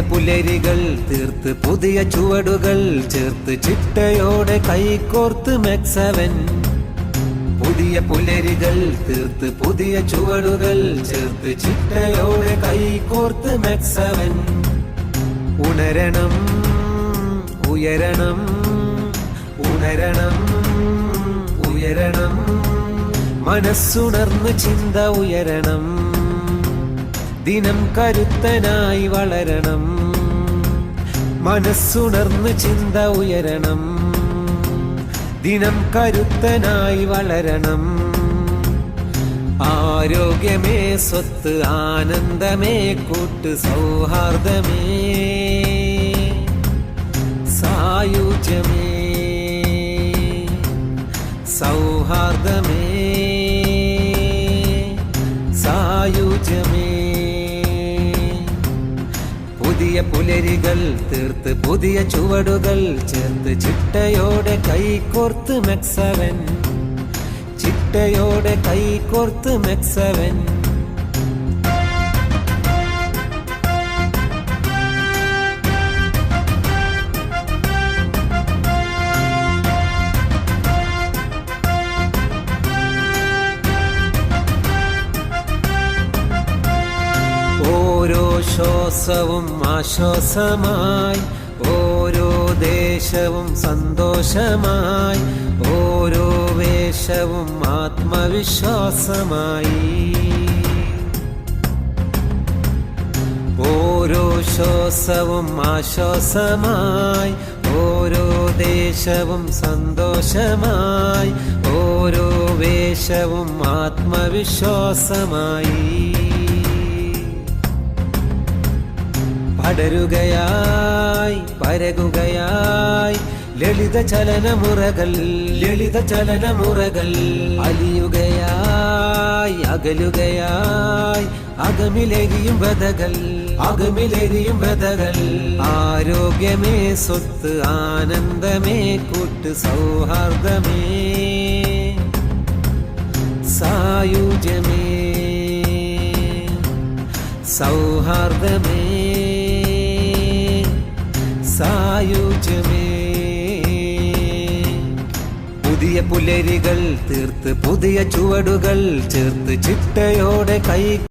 പുലരികൾ തീർത്ത് പുതിയ ചുവടുകൾ ചേർത്ത് ചിട്ടയോടെ കൈകോർത്ത് മെക്സവൻ. പുതിയ പുലരികൾ തീർത്ത് പുതിയ ചുവടുകൾ ചേർത്ത് ചിട്ടയോടെ കൈകോർത്ത് മെക്സവൻ. ഉണരണം ഉയരണം ഉണരണം ഉയരണം. മനസ്സുണർന്ന് ചിന്ത ഉയരണം. ദിനം കരുത്തനായി വളരണം. മനസ്സുണർന്ന് ചിന്ത ഉയരണം. ദിനം കരുത്തനായി വളരണം. ആരോഗ്യമേ സ്വത്ത് ആനന്ദമേ കൂട്ട് സൗഹാർദ്ദമേ സായുജ്യമേ സൗഹാർദ്ദമേ സായുജ്യമേ പുലരികൾ തീർത്ത് പുതിയ ചുവടുകൾ ചേർത്ത് ചിട്ടയോടെ കൈകോർത്ത് മെക്സവൻ. ചിട്ടയോടെ കൈകോർത്ത് മെക്സവൻ. ശ്വാസവും ആശ്വാസമായി ഓരോ ദേശവും സന്തോഷമായി ഓരോ വേഷവും ആത്മവിശ്വാസമായി. ഓരോ ശ്വാസവും ആശ്വാസമായി ഓരോ ദേശവും സന്തോഷമായി ഓരോ വേഷവും ആത്മവിശ്വാസമായി. പടരുകയായി പരകുകയായി. ലളിത ചലനമുറകൾ ലളിത ചലനമുറകൾ അലിയുകയായി അകലുകയായി. അകമിലെരിയും വ്രതകൾ അകമിലെരിയും വ്രതകൾ ആരോഗ്യമേ സ്വത്ത് ആനന്ദമേ കൂട്ട് സൗഹാർദ്ദമേ സായുജമേ സൗഹാർദ്ദമേ പുതിയ പുലരികൾ തീർത്ത് പുതിയ ചുവടുകൾ ചേർത്ത് ചിട്ടയോടെ കൈ